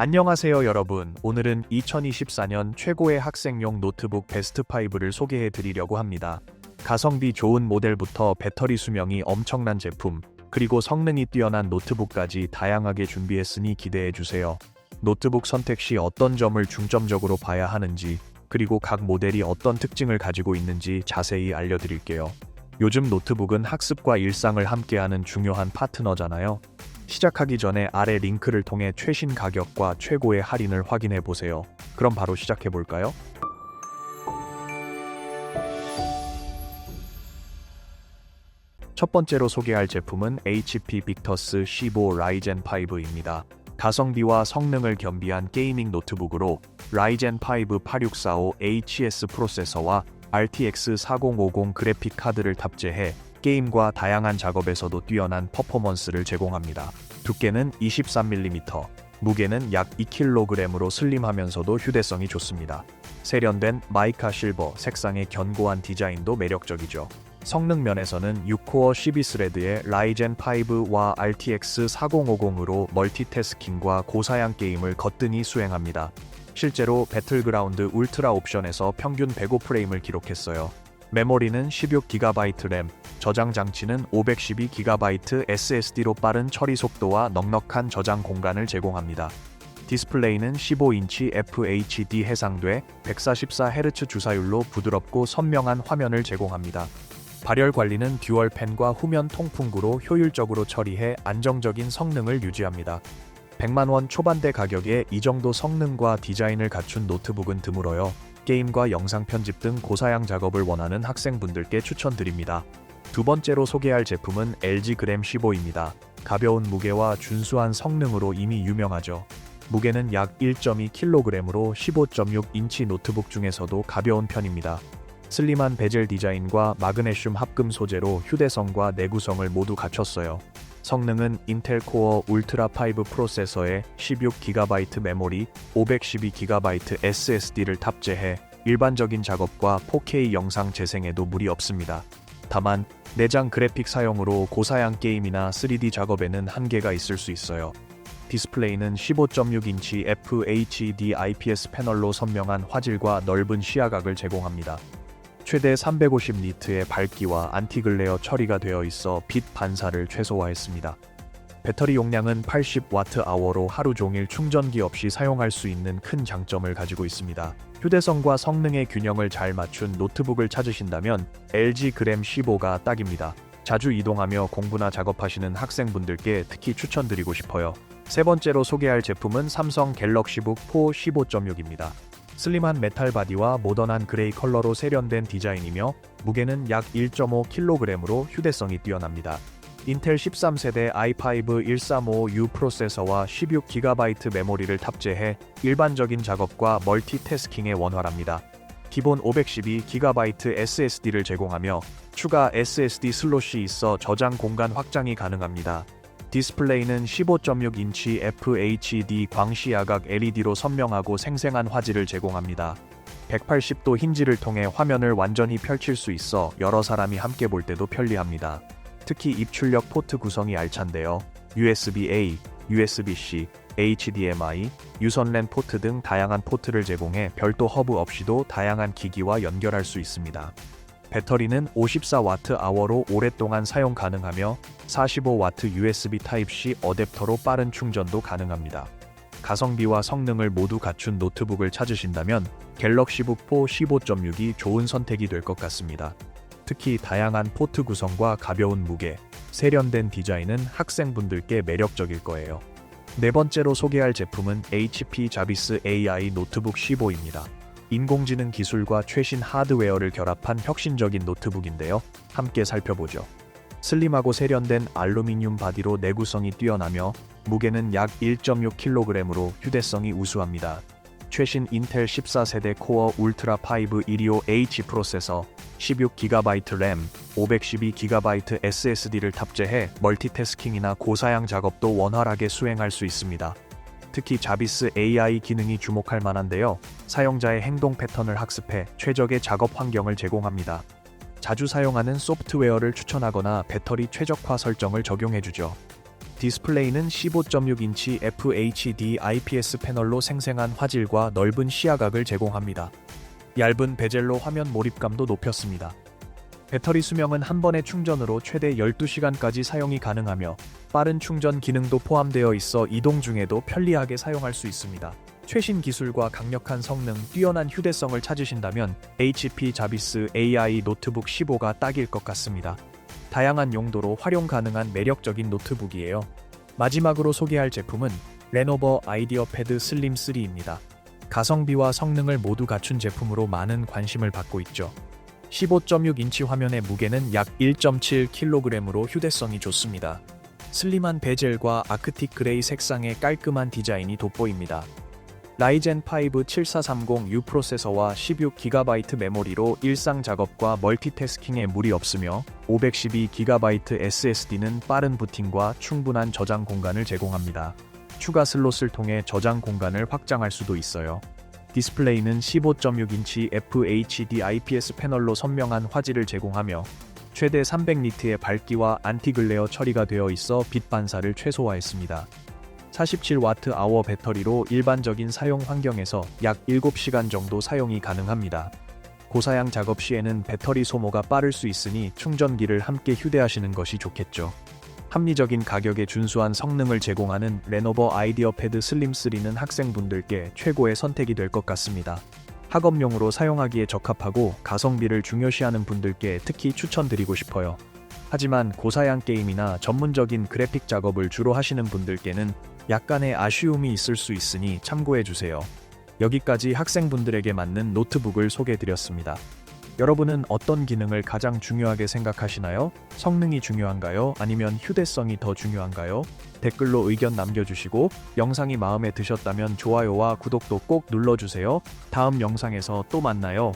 안녕하세요 여러분. 오늘은 2024년 최고의 학생용 노트북 베스트 5를 소개해 드리려고 합니다. 가성비 좋은 모델부터 배터리 수명이 엄청난 제품, 그리고 성능이 뛰어난 노트북까지 다양하게 준비했으니 기대해 주세요. 노트북 선택 시 어떤 점을 중점적으로 봐야 하는지, 그리고 각 모델이 어떤 특징을 가지고 있는지 자세히 알려드릴게요. 요즘 노트북은 학습과 일상을 함께하는 중요한 파트너잖아요. 시작하기 전에 아래 링크를 통해 최신 가격과 최고의 할인을 확인해 보세요. 그럼 바로 시작해 볼까요? 첫 번째로 소개할 제품은 HP 빅터스 15 라이젠 5입니다. 가성비와 성능을 겸비한 게이밍 노트북으로 라이젠 5 8645HS 프로세서와 RTX 4050 그래픽 카드를 탑재해 게임과 다양한 작업에서도 뛰어난 퍼포먼스를 제공합니다. 두께는 23mm, 무게는 약 2kg으로 슬림하면서도 휴대성이 좋습니다. 세련된 마이카 실버 색상의 견고한 디자인도 매력적이죠. 성능 면에서는 6코어 12스레드의 라이젠 5와 RTX 4050으로 멀티태스킹과 고사양 게임을 거뜬히 수행합니다. 실제로 배틀그라운드 울트라 옵션에서 평균 105프레임을 기록했어요. 메모리는 16GB 램, 저장 장치는 512GB SSD로 빠른 처리 속도와 넉넉한 저장 공간을 제공합니다. 디스플레이는 15인치 FHD 해상돼 144Hz 주사율로 부드럽고 선명한 화면을 제공합니다. 발열 관리는 듀얼 펜과 후면 통풍구로 효율적으로 처리해 안정적인 성능을 유지합니다. 100만 원 초반대 가격에 이 정도 성능과 디자인을 갖춘 노트북은 드물어요. 게임과 영상 편집 등 고사양 작업을 원하는 학생분들께 추천드립니다. 두 번째로 소개할 제품은 LG 그램 15입니다. 가벼운 무게와 준수한 성능으로 이미 유명하죠. 무게는 약 1.2kg으로 15.6인치 노트북 중에서도 가벼운 편입니다. 슬림한 베젤 디자인과 마그네슘 합금 소재로 휴대성과 내구성을 모두 갖췄어요. 성능은 인텔 코어 울트라 5 프로세서에 16GB 메모리, 512GB SSD를 탑재해 일반적인 작업과 4K 영상 재생에도 무리 없습니다. 다만 내장 그래픽 사용으로 고사양 게임이나 3D 작업에는 한계가 있을 수 있어요. 디스플레이는 15.6인치 FHD IPS 패널로 선명한 화질과 넓은 시야각을 제공합니다. 최대 350니트의 밝기와 안티글레어 처리가 되어 있어 빛 반사를 최소화했습니다. 배터리 용량은 80Wh로 하루 종일 충전기 없이 사용할 수 있는 큰 장점을 가지고 있습니다. 휴대성과 성능의 균형을 잘 맞춘 노트북을 찾으신다면 LG 그램 15가 딱입니다. 자주 이동하며 공부나 작업하시는 학생분들께 특히 추천드리고 싶어요. 세 번째로 소개할 제품은 삼성 갤럭시북 4 15.6입니다. 슬림한 메탈 바디와 모던한 그레이 컬러로 세련된 디자인이며 무게는 약 1.5kg으로 휴대성이 뛰어납니다. 인텔 13세대 i5 135U 프로세서와 16GB 메모리를 탑재해 일반적인 작업과 멀티태스킹에 원활합니다. 기본 512GB SSD를 제공하며 추가 SSD 슬롯이 있어 저장 공간 확장이 가능합니다. 디스플레이는 15.6인치 FHD 광시야각 LED로 선명하고 생생한 화질을 제공합니다. 180도 힌지를 통해 화면을 완전히 펼칠 수 있어 여러 사람이 함께 볼 때도 편리합니다. 특히 입출력 포트 구성이 알찬데요. USB-A, USB-C, HDMI, 유선 랜 포트 등 다양한 포트를 제공해 별도 허브 없이도 다양한 기기와 연결할 수 있습니다. 배터리는 54Wh로 오랫동안 사용 가능하며 45W USB Type-C 어댑터로 빠른 충전도 가능합니다. 가성비와 성능을 모두 갖춘 노트북을 찾으신다면 갤럭시북 4 15.6이 좋은 선택이 될 것 같습니다. 특히 다양한 포트 구성과 가벼운 무게, 세련된 디자인은 학생분들께 매력적일 거예요. 네 번째로 소개할 제품은 HP 자비스 AI 노트북 15입니다. 인공지능 기술과 최신 하드웨어를 결합한 혁신적인 노트북인데요. 함께 살펴보죠. 슬림하고 세련된 알루미늄 바디로 내구성이 뛰어나며 무게는 약 1.6kg으로 휴대성이 우수합니다. 최신 인텔 14세대 코어 울트라 5 125H 프로세서, 16GB 램, 512GB SSD를 탑재해 멀티태스킹이나 고사양 작업도 원활하게 수행할 수 있습니다. 특히 자비스 AI 기능이 주목할 만한데요. 사용자의 행동 패턴을 학습해 최적의 작업 환경을 제공합니다. 자주 사용하는 소프트웨어를 추천하거나 배터리 최적화 설정을 적용해주죠. 디스플레이는 15.6인치 FHD IPS 패널로 생생한 화질과 넓은 시야각을 제공합니다. 얇은 베젤로 화면 몰입감도 높였습니다. 배터리 수명은 한 번의 충전으로 최대 12시간까지 사용이 가능하며 빠른 충전 기능도 포함되어 있어 이동 중에도 편리하게 사용할 수 있습니다. 최신 기술과 강력한 성능, 뛰어난 휴대성을 찾으신다면 HP 자비스 AI 노트북 15가 딱일 것 같습니다. 다양한 용도로 활용 가능한 매력적인 노트북이에요. 마지막으로 소개할 제품은 레노버 아이디어 패드 슬림 3입니다. 가성비와 성능을 모두 갖춘 제품으로 많은 관심을 받고 있죠. 15.6인치 화면의 무게는 약 1.7kg으로 휴대성이 좋습니다. 슬림한 베젤과 아크틱 그레이 색상의 깔끔한 디자인이 돋보입니다. 라이젠 5 7430U 프로세서와 16GB 메모리로 일상 작업과 멀티태스킹에 무리 없으며 512GB SSD는 빠른 부팅과 충분한 저장 공간을 제공합니다. 추가 슬롯을 통해 저장 공간을 확장할 수도 있어요. 디스플레이는 15.6인치 FHD IPS 패널로 선명한 화질을 제공하며 최대 300니트의 밝기와 안티글레어 처리가 되어 있어 빛 반사를 최소화했습니다. 47와트 배터리로 일반적인 사용 환경에서 약 7시간 정도 사용이 가능합니다. 고사양 작업 시에는 배터리 소모가 빠를 수 있으니 충전기를 함께 휴대하시는 것이 좋겠죠. 합리적인 가격에 준수한 성능을 제공하는 레노버 아이디어 패드 슬림 3는 학생분들께 최고의 선택이 될 것 같습니다. 학업용으로 사용하기에 적합하고 가성비를 중요시하는 분들께 특히 추천드리고 싶어요. 하지만 고사양 게임이나 전문적인 그래픽 작업을 주로 하시는 분들께는 약간의 아쉬움이 있을 수 있으니 참고해 주세요. 여기까지 학생분들에게 맞는 노트북을 소개해드렸습니다. 여러분은 어떤 기능을 가장 중요하게 생각하시나요? 성능이 중요한가요? 아니면 휴대성이 더 중요한가요? 댓글로 의견 남겨주시고 영상이 마음에 드셨다면 좋아요와 구독도 꼭 눌러주세요. 다음 영상에서 또 만나요.